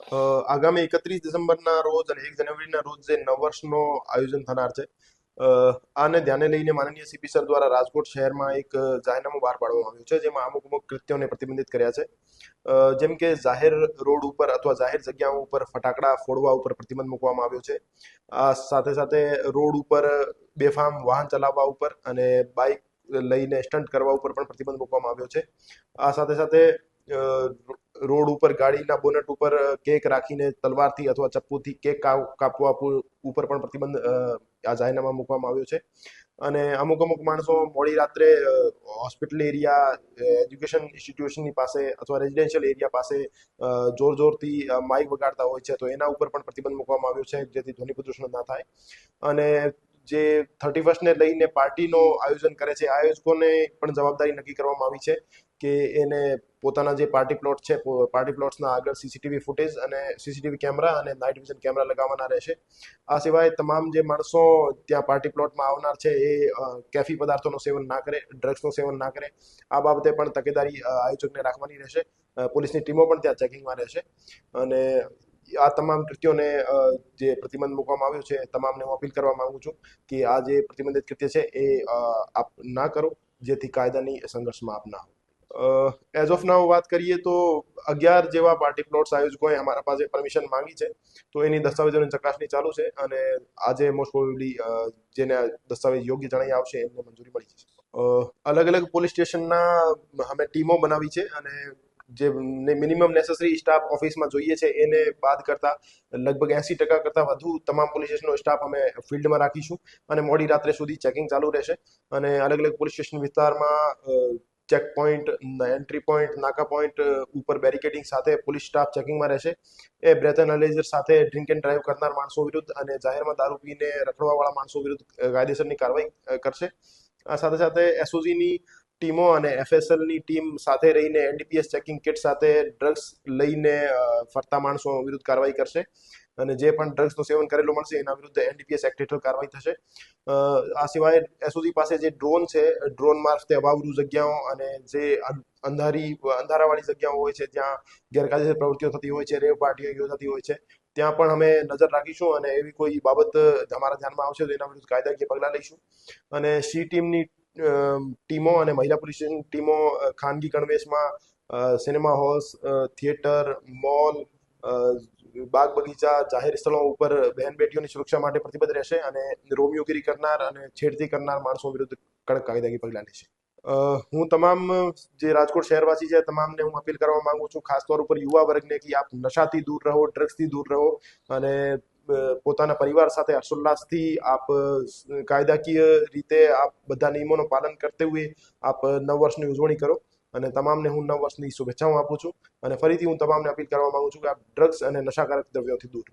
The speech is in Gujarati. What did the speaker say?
આગામી એકત્રીસ ડિસેમ્બરના રોજ અને એક જાન્યુઆરીના રોજ જે નવ વર્ષનો આયોજન થનાર છે આને ધ્યાને લઈને માનનીય સીપી સર દ્વારા રાજકોટ શહેરમાં એક જાહેરનામું બહાર પાડવામાં આવ્યું છે, જેમાં અમુક અમુક કૃત્યોને પ્રતિબંધિત કર્યા છે. જેમ કે જાહેર રોડ ઉપર અથવા જાહેર જગ્યાઓ ઉપર ફટાકડા ફોડવા ઉપર પ્રતિબંધ મૂકવામાં આવ્યો છે. આ સાથે સાથે રોડ ઉપર બેફામ વાહન ચલાવવા ઉપર અને બાઇક લઈને સ્ટન્ટ કરવા ઉપર પણ પ્રતિબંધ મૂકવામાં આવ્યો છે. આ સાથે સાથે રોડ ઉપર ગાડીના બોનટ ઉપર કેક રાખીને તલવારથી અથવા ચપ્પુથી કેક કાપ- કાપવા ઉપર પણ પ્રતિબંધ આ જાહેરનામા મૂકવામાં આવ્યો છે. અને અમુક અમુક માણસો મોડી રાત્રે હોસ્પિટલ એરિયા એજ્યુકેશન ઇન્સ્ટિટ્યુશનની પાસે અથવા રેઝિડેન્શિયલ એરિયા પાસે જોર જોરથી માઇક વગાડતા હોય છે, તો એના ઉપર પણ પ્રતિબંધ મૂકવામાં આવ્યો છે, જેથી ધ્વનિ પ્રદૂષણ ના થાય. અને જે થર્ટી ફર્સ્ટને લઈને પાર્ટીનો આયોજન કરે છે આયોજકોને પણ જવાબદારી નક્કી કરવામાં આવી છે કે એને પોતાના જે પાર્ટી પ્લોટ છે પાર્ટી પ્લોટ્સના આગળ સીસીટીવી ફૂટેજ અને સીસીટીવી કેમેરા અને નાઇટ વિઝન કેમેરા લગાવવાના રહેશે. આ સિવાય તમામ જે માણસો ત્યાં પાર્ટી પ્લોટમાં આવનાર છે એ કેફી પદાર્થોનું સેવન ના કરે ડ્રગ્સનું સેવન ના કરે, આ બાબતે પણ તકેદારી આયોજકને રાખવાની રહેશે. પોલીસની ટીમો પણ ત્યાં ચેકિંગમાં રહેશે અને આ તમામ કૃત્યોને જે પ્રતિબંધ મૂકવામાં આવ્યો છે તમામને હું અપીલ કરવા માંગુ છું કે આ જે પ્રતિબંધિત કૃત્ય છે એ આપ ના કરો, જેથી કાયદાની સંઘર્ષમાં આપ ના એઝ ઓફ નાવ વાત કરીએ તો અગિયાર જેવા પાર્ટી પ્લોટ્સ આયોજકોએ અમારા પાસે પરમિશન માંગી છે. તો એની દસ્તાવેજોની ચકાસણી ચાલુ છે અને આજે મોસ્ટ પ્રોબેબલી જેને દસ્તાવેજ યોગ્ય જણાઈ આવશે એમને મંજૂરી મળી જશે. અલગ અલગ પોલીસ સ્ટેશનના અમે ટીમો બનાવી છે અને જે મિનિમમ નેસેસરી સ્ટાફ ઓફિસમાં જોઈએ છે, એને બાદ કરતા લગભગ એસી ટકા કરતાં વધુ તમામ પોલીસ સ્ટેશનનો સ્ટાફ અમે ફિલ્ડમાં રાખીશું અને મોડી રાત્રે સુધી ચેકિંગ ચાલુ રહેશે. અને અલગ અલગ પોલીસ સ્ટેશન વિસ્તારમાં ચેક પોઈન્ટ એન્ટ્રી પોઈન્ટ નાકા પોઈન્ટ ઉપર બેરિકેડિંગ સાથે પોલીસ સ્ટાફ ચેકિંગમાં રહેશે. એ બ્રેથ એનાલાઇઝર સાથે ડ્રિંક એન્ડ ડ્રાઈવ કરનાર માણસો વિરુદ્ધ અને જાહેરમાં દારૂ પીને રખડવાવાળા માણસો વિરુદ્ધ કાયદેસરની કાર્યવાહી કરશે. આ સાથે સાથે એસઓજીની ટીમો અને એફએસએલની ટીમ સાથે રહીને એનડીપીએસ ચેકિંગ કિટ સાથે ડ્રગ્સ લઈને ફરતા માણસો વિરુદ્ધ કાર્યવાહી કરશે અને જે પણ ડ્રગ્સનું સેવન કરેલું મળશે એના વિરુદ્ધ એનડીપીએસ એક્ટ હેઠળ કાર્યવાહી થશે. આ સિવાય એસઓજી પાસે જે ડ્રોન છે ડ્રોન મારફતે અવાવરૂ જગ્યાઓ અને જે અંધારી, અંધારાવાળી જગ્યાઓ હોય છે, જ્યાં ગેરકાયદેસર પ્રવૃત્તિઓ થતી હોય છે, રેવ પાર્ટીઓ યોજાતી હોય છે, ત્યાં પણ અમે નજર રાખીશું અને એવી કોઈ બાબત અમારા ધ્યાનમાં આવશે તો એના વિરુદ્ધ કાયદાકીય પગલાં લઈશું. અને સી ટીમની ટીમો અને મહિલા સ્ટેશન ટીમો ખાનગી ગણવેશમાં સિનેમા હોલ્સ થિયેટર મોલ બાગ બગીચા, જાહેર સ્થળો ઉપર બહેન બેટીઓની સુરક્ષા માટે પ્રતિબદ્ધ રહેશે અને રોમિયોગીરી કરનાર અને છેડતી કરનાર માણસો વિરુદ્ધ કડક કાયદાકીય પગલાં લેશે. હું તમામ જે રાજકોટ શહેરવાસી છે, તમામને હું અપીલ કરવા માંગુ છું, ખાસ તौर ઉપર યુવા વર્ગને, કે આપ નશાથી દૂર રહો ડ્રગ્સથી દૂર રહો અને પોતાના પરિવાર સાથે હર્ષોલ્લાસથી આપ કાયદાકીય રીતે આપ બધા નિયમોનું પાલન કરતે હુએ આપ નવ વર્ષની ઉજવણી કરો અને તમામને હું નવ વર્ષની શુભેચ્છાઓ આપું છું અને ફરીથી હું તમામને અપીલ કરવા માંગુ છું કે આપ ડ્રગ્સ અને નશાકારક દ્રવ્યોથી દૂર